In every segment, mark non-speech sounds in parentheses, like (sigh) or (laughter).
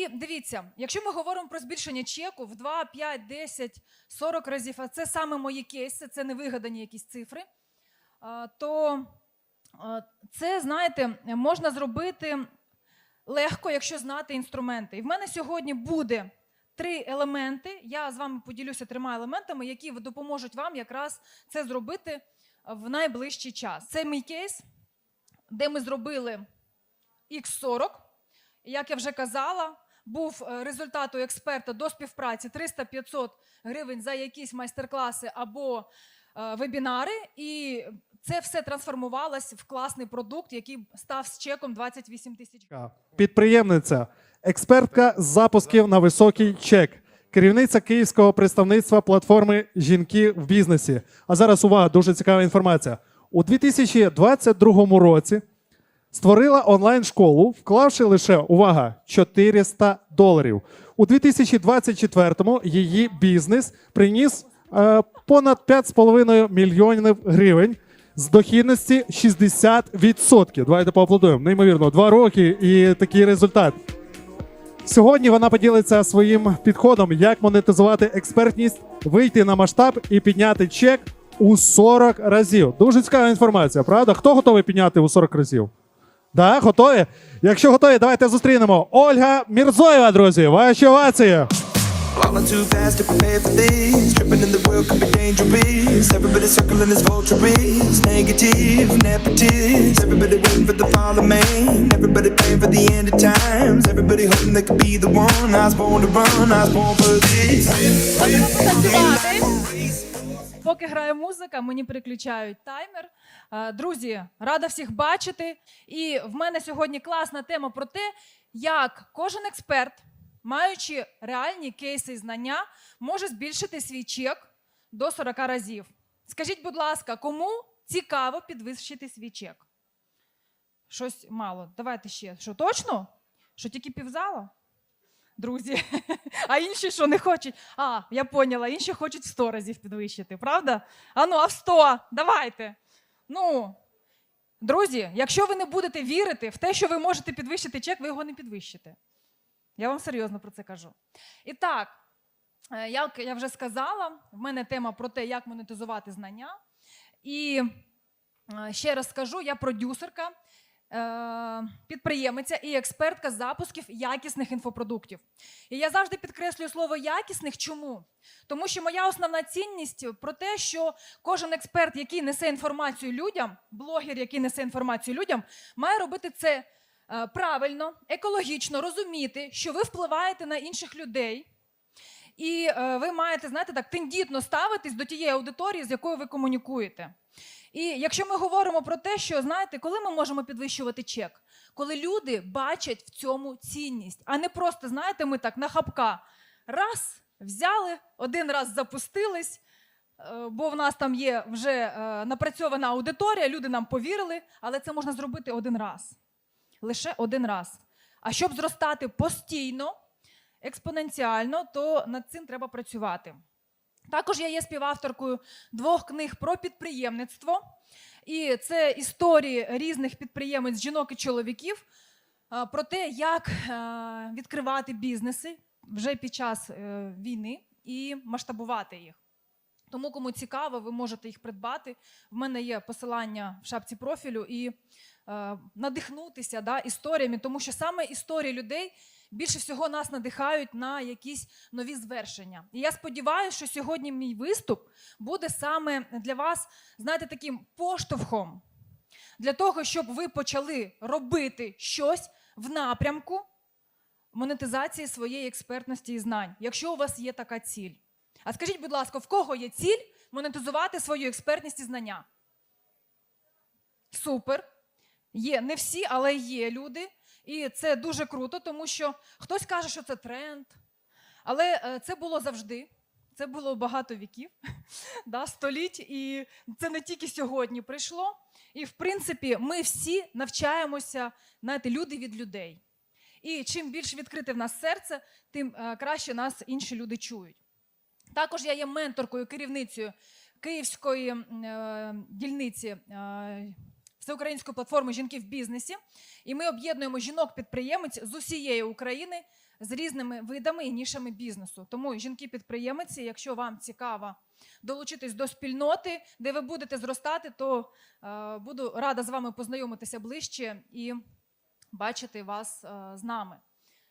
І дивіться, якщо ми говоримо про збільшення чеку в 2, 5, 10, 40 разів, а це саме мої кейси, це не вигадані якісь цифри, то це, знаєте, можна зробити легко, якщо знати інструменти. І в мене сьогодні буде три елементи. Я з вами поділюся трьома елементами, які допоможуть вам якраз це зробити в найближчий час. Це мій кейс, де ми зробили X40. Як я вже казала, був е, результат у експерта до співпраці 300-500 гривень за якісь майстер-класи або е, вебінари, і це все трансформувалось в класний продукт, який став з чеком 28 тисяч. Підприємниця, експертка з запусків на високий чек, керівниця київського представництва платформи Жінки в бізнесі. А зараз увага, дуже цікава інформація. У 2022 році створила онлайн-школу, вклавши лише увага 400 доларів. У 2024-му її бізнес приніс е, понад 5,5 мільйонів гривень з дохідності 60%. Давайте поаплодуємо. Неймовірно, два роки і такий результат. Сьогодні вона поділиться своїм підходом, як монетизувати експертність, вийти на масштаб і підняти чек у 40 разів. Дуже цікава інформація, правда? Хто готовий підняти у 40 разів? Да, готові? Якщо готові, давайте зустрінемо. Ольга Мірзоєва, друзі, ваші овації. Falling too fast to prepare for this. Tripping in the world could be dangerous. Everybody circling as vultures. Negative, nepotist. Everybody waiting for the fall of man. Everybody praying for the end of times. Everybody hoping they could be the one. I was born to run. I was born for this. Поки грає музика, мені переключають таймер. Друзі, рада всіх бачити. І в мене сьогодні класна тема про те, як кожен експерт, маючи реальні кейси і знання, може збільшити свій чек до 40 разів. Скажіть, будь ласка, кому цікаво підвищити свій чек? Щось мало. Давайте ще. Що точно? Що тільки півзала? Друзі, (laughs) а інші що не хочуть? А, я поняла, інші хочуть в 100 разів підвищити, правда? А ну, а в 100, давайте. Ну, друзі, якщо ви не будете вірити в те, що ви можете підвищити чек, ви його не підвищите. Я вам серйозно про це кажу. І так, е, як я вже сказала, в мене тема про те, як монетизувати знання. І е, ще раз скажу, я продюсерка, підприємиця і експертка з запусків якісних інфопродуктів. І я завжди підкреслюю слово якісних. Чому? Тому що моя основна цінність про те, що кожен експерт, який несе інформацію людям, блогер, який несе інформацію людям, має робити це е, правильно, екологічно, розуміти, що ви впливаєте на інших людей. І е, ви маєте, знаєте, так тендітно ставитись до тієї аудиторії, з якою ви комунікуєте. І якщо ми говоримо про те, що знаєте, коли ми можемо підвищувати чек, коли люди бачать в цьому цінність, а не просто, знаєте, ми так на хапка раз взяли, один раз запустились, е, бо в нас там є вже е, напрацьована аудиторія, люди нам повірили, але це можна зробити один раз. Лише один раз. А щоб зростати постійно, експоненціально, то над цим треба працювати. Також я є співавторкою двох книг про підприємництво. І це історії різних підприємець жінок і чоловіків про те, як е, відкривати бізнеси вже під час е, війни і масштабувати їх. Тому, кому цікаво, ви можете їх придбати. В мене є посилання в шапці профілю і е, надихнутися да, історіями, тому що саме історії людей більше всього нас надихають на якісь нові звершення. І я сподіваюся, що сьогодні мій виступ буде саме для вас, знаєте, таким поштовхом для того, щоб ви почали робити щось в напрямку монетизації своєї експертності і знань, якщо у вас є така ціль. А скажіть, будь ласка, в кого є ціль монетизувати свою експертність і знання? Супер. Є не всі, але є люди. І це дуже круто, тому що хтось каже, що це тренд. Але е, це було завжди. Це було багато віків, (laughs) да, століть, і це не тільки сьогодні прийшло. І в принципі, ми всі навчаємося, знаєте, люди від людей. І чим більш відкрите в нас серце, тим е, краще нас інші люди чують. Також я є менторкою, керівницею Київської е, дільниці е, Всеукраїнської платформи Жінки в бізнесі. І ми об'єднуємо жінок-підприємець з усієї України з різними видами і нішами бізнесу. Тому жінки-підприємиці, якщо вам цікаво долучитись до спільноти, де ви будете зростати, то е, буду рада з вами познайомитися ближче і бачити вас е, з нами,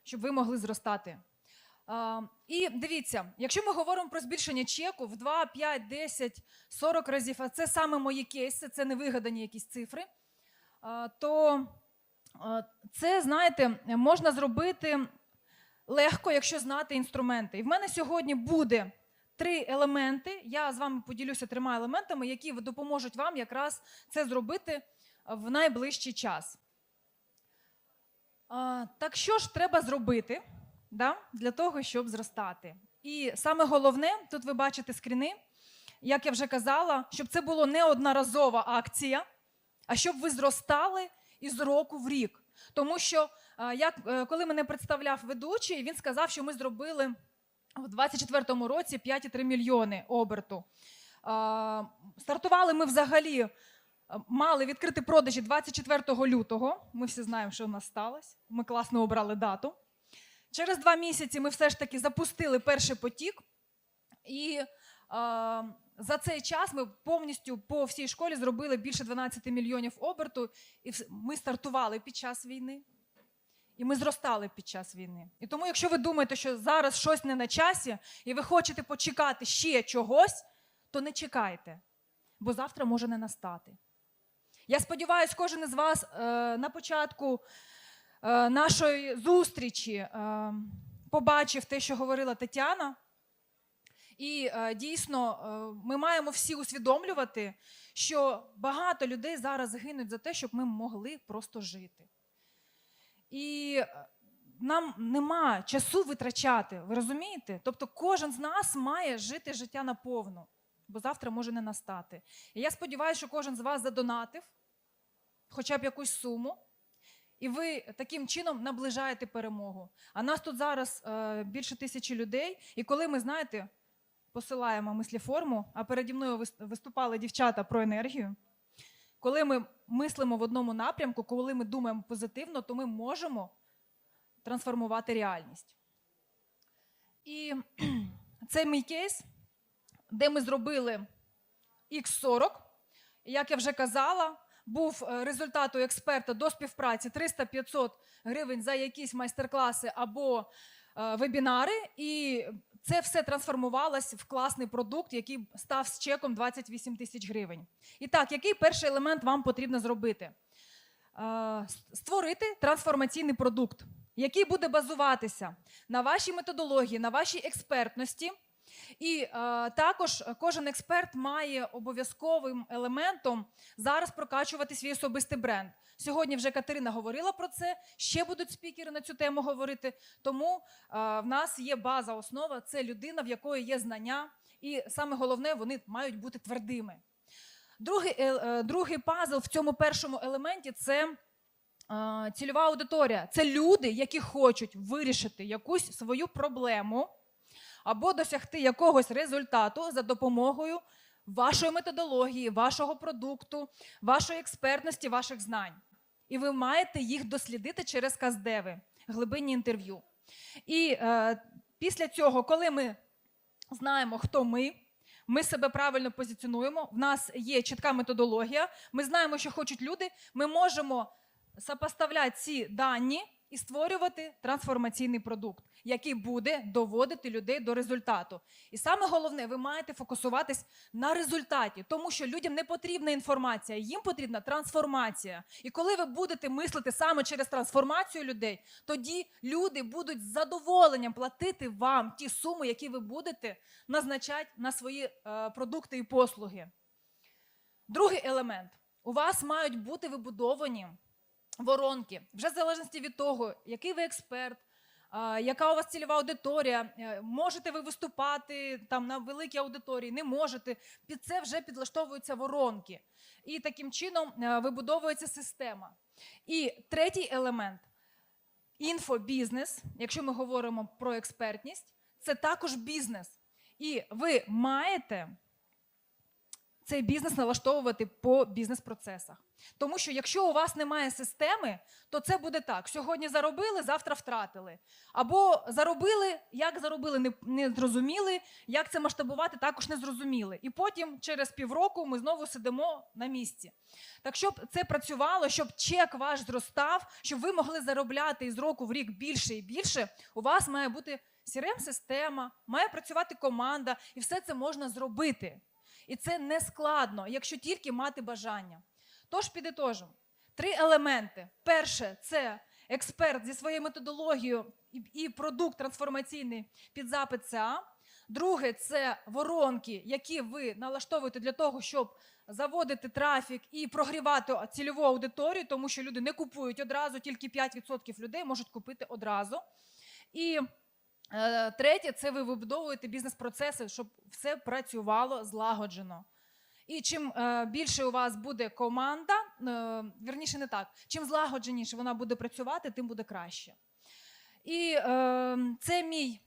щоб ви могли зростати. І дивіться, якщо ми говоримо про збільшення чеку в 2, 5, 10, 40 разів, а це саме мої кейси, це не вигадані якісь цифри, то це, знаєте, можна зробити легко, якщо знати інструменти. І в мене сьогодні буде три елементи. Я з вами поділюся трьома елементами, які допоможуть вам якраз це зробити в найближчий час. Так що ж треба зробити да, для того, щоб зростати? І саме головне, тут ви бачите скріни, як я вже казала, щоб це було не одноразова акція, а щоб ви зростали із року в рік. Тому що, як, е, коли мене представляв ведучий, він сказав, що ми зробили в 2024 році 5,3 мільйони оберту. Стартували ми взагалі, мали відкрити продажі 24 лютого. Ми всі знаємо, що у нас сталося. Ми класно обрали дату. Через два місяці ми все ж таки запустили перший потік. І а, за цей час ми повністю по всій школі зробили більше 12 мільйонів оберту. І ми стартували під час війни. І ми зростали під час війни. І тому, якщо ви думаєте, що зараз щось не на часі, і ви хочете почекати ще чогось, то не чекайте, бо завтра може не настати. Я сподіваюся, кожен із вас е, на початку е, нашої зустрічі е, побачив те, що говорила Тетяна. І е, дійсно, е, ми маємо всі усвідомлювати, що багато людей зараз гинуть за те, щоб ми могли просто жити. І е, нам нема часу витрачати, ви розумієте? Тобто кожен з нас має жити життя наповну, бо завтра може не настати. І я сподіваюся, що кожен з вас задонатив хоча б якусь суму, і ви таким чином наближаєте перемогу. А нас тут зараз е, більше тисячі людей, і коли ми, знаєте, посилаємо мисліформу, а переді мною виступали дівчата про енергію. Коли ми мислимо в одному напрямку, коли ми думаємо позитивно, то ми можемо трансформувати реальність. І (clears throat) це мій кейс, де ми зробили X40. І, Як я вже казала, був е, результат у експерта до співпраці 300-500 гривень за якісь майстер-класи або е, вебінари. І це все трансформувалось в класний продукт, який став з чеком 28 тисяч гривень. І так, який перший елемент вам потрібно зробити? Е, Створити трансформаційний продукт, який буде базуватися на вашій методології, на вашій експертності. І е, також кожен експерт має обов'язковим елементом зараз прокачувати свій особистий бренд. Сьогодні вже Катерина говорила про це. Ще будуть спікери на цю тему говорити. Тому е, в нас є база, основа це людина, в якої є знання, і саме головне, вони мають бути твердими. Другий, е, е, другий пазл в цьому першому елементі це е, цільова аудиторія. Це люди, які хочуть вирішити якусь свою проблему або досягти якогось результату за допомогою вашої методології, вашого продукту, вашої експертності, ваших знань. І ви маєте їх дослідити через каздеви, глибинні інтерв'ю. І е, після цього, коли ми знаємо, хто ми, ми себе правильно позиціонуємо, в нас є чітка методологія, ми знаємо, що хочуть люди, ми можемо сопоставляти ці дані і створювати трансформаційний продукт, який буде доводити людей до результату. І саме головне, ви маєте фокусуватись на результаті, тому що людям не потрібна інформація, їм потрібна трансформація. І коли ви будете мислити саме через трансформацію людей, тоді люди будуть з задоволенням платити вам ті суми, які ви будете назначати на свої е, продукти і послуги. Другий елемент: у вас мають бути вибудовані воронки, вже в залежності від того, який ви експерт, яка у вас цільова аудиторія, е, можете ви виступати там на великій аудиторії, не можете. Під це вже підлаштовуються воронки. І таким чином е, вибудовується система. І третій елемент інфобізнес, якщо ми говоримо про експертність, це також бізнес. І ви маєте цей бізнес налаштовувати по бізнес-процесах. Тому що якщо у вас немає системи, то це буде так: сьогодні заробили, завтра втратили. Або заробили, як заробили, не, не зрозуміли, як це масштабувати, також не зрозуміли. І потім, через півроку, ми знову сидимо на місці. Так, щоб це працювало, щоб чек ваш зростав, щоб ви могли заробляти із року в рік більше і більше, у вас має бути CRM-система, має працювати команда, і все це можна зробити. І це не складно, якщо тільки мати бажання. Тож підітожимо. Три елементи. Перше це експерт зі своєю методологією і, продукт трансформаційний під запит ЦА. Друге це воронки, які ви налаштовуєте для того, щоб заводити трафік і прогрівати цільову аудиторію, тому що люди не купують одразу, тільки 5% людей можуть купити одразу. І третє це ви вибудовуєте бізнес-процеси, щоб все працювало злагоджено. І чим е, більше у вас буде команда, е, вірніше не так, чим злагодженіше вона буде працювати, тим буде краще. І е, це мій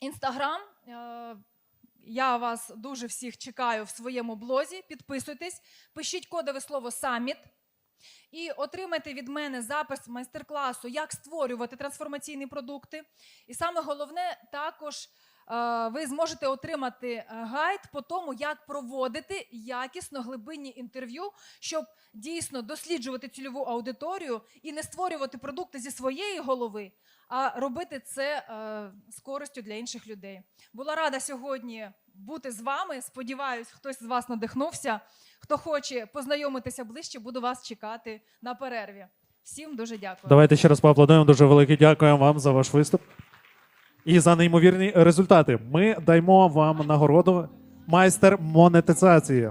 інстаграм. Е, я вас дуже всіх чекаю в своєму блозі. Підписуйтесь, пишіть кодове слово саміт. І отримайте від мене запис майстер-класу, як створювати трансформаційні продукти. І саме головне, також е, ви зможете отримати е, гайд по тому, як проводити якісно глибинні інтерв'ю, щоб дійсно досліджувати цільову аудиторію і не створювати продукти зі своєї голови, а робити це е, з користю для інших людей. Була рада сьогодні бути з вами. Сподіваюсь, хтось з вас надихнувся. Хто хоче познайомитися ближче, буду вас чекати на перерві. Всім дуже дякую. Давайте ще раз поаплодуємо. Дуже велике дякуємо вам за ваш виступ і за неймовірні результати. Ми даємо вам нагороду майстер монетизації.